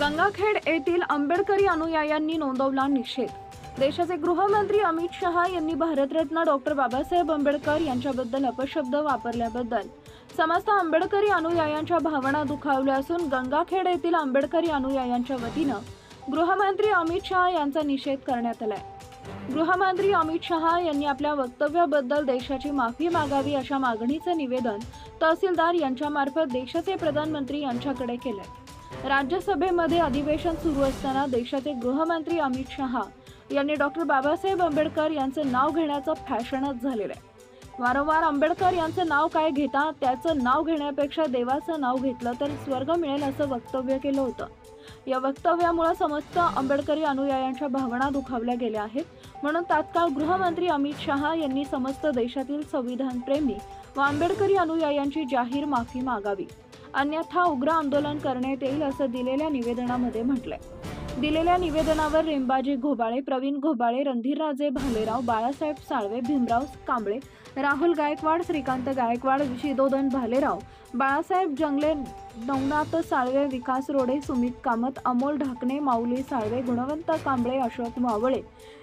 गंगाखेड येथील आंबेडकरी अनुयायांनी नोंदवला निषेध. देशाचे गृहमंत्री अमित शहा यांनी भारतरत्न डॉक्टर बाबासाहेब आंबेडकर यांच्याबद्दल अपशब्द वापरल्याबद्दल समस्त आंबेडकरी अनुयायांच्या भावना दुखावल्या असून गंगाखेड येथील आंबेडकरी अनुयायांच्या वतीनं गृहमंत्री अमित शहा यांचा निषेध करण्यात आलाय. गृहमंत्री अमित शहा यांनी आपल्या वक्तव्याबद्दल देशाची माफी मागावी अशा मागणीचं निवेदन तहसीलदार यांच्यामार्फत देशाचे प्रधानमंत्री यांच्याकडे केलंय. राज्यसभेमध्ये अधिवेशन सुरू असताना देशाचे गृहमंत्री अमित शहा यांनी डॉक्टर बाबासाहेब आंबेडकर यांचं नाव घेण्याचं फॅशनच झालेलं आहे. वारंवार आंबेडकर यांचं नाव काय घेता त्याचं नाव घेण्यापेक्षा देवाचं नाव घेतलं तर स्वर्ग मिळेल असं वक्तव्य केलं होतं. या वक्तव्यामुळे समस्त आंबेडकरी अनुयायांच्या भावना दुखावल्या गेल्या आहेत. म्हणून तात्काळ गृहमंत्री अमित शहा यांनी समस्त देशातील संविधानप्रेमी व आंबेडकरी अनुयायांची जाहीर माफी मागावी. अन्यथा उग्र आंदोलन करण्यात येईल असं दिलेल्या निवेदनामध्ये म्हटलंय. दिलेल्या निवेदनावर रेंबाजी घोबाळे प्रवीण घोबाळे रणधीरराजे भालेराव बाळासाहेब साळवे भीमराव कांबळे राहुल गायकवाड श्रीकांत गायकवाड शिदोदन भालेराव बाळासाहेब जंगले नवनाथ साळवे विकास रोडे सुमित कामत अमोल ढाकणे माऊली साळवे गुणवंत कांबळे अशोक मावळे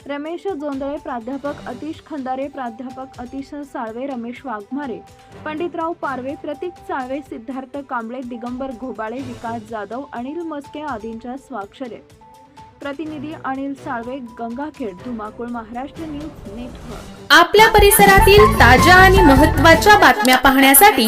रमेश जोंदळे प्राध्यापक अतिश खंदारे प्राध्यापक अतिश साळवे रमेश वाघमारे पंडितराव पारवे प्रतीक साळवे सिद्धार्थ कांबळे दिगंबर घोबाळे विकास जाधव अनिल मस्के आदींच्या स्वाक्षरे. प्रतिनिधी अनिल साळवे गंगाखेड धुमाकूळ महाराष्ट्र न्यूज नेटवर्क. आपल्या परिसरातील ताज्या आणि महत्त्वाच्या बातम्या पाहण्यासाठी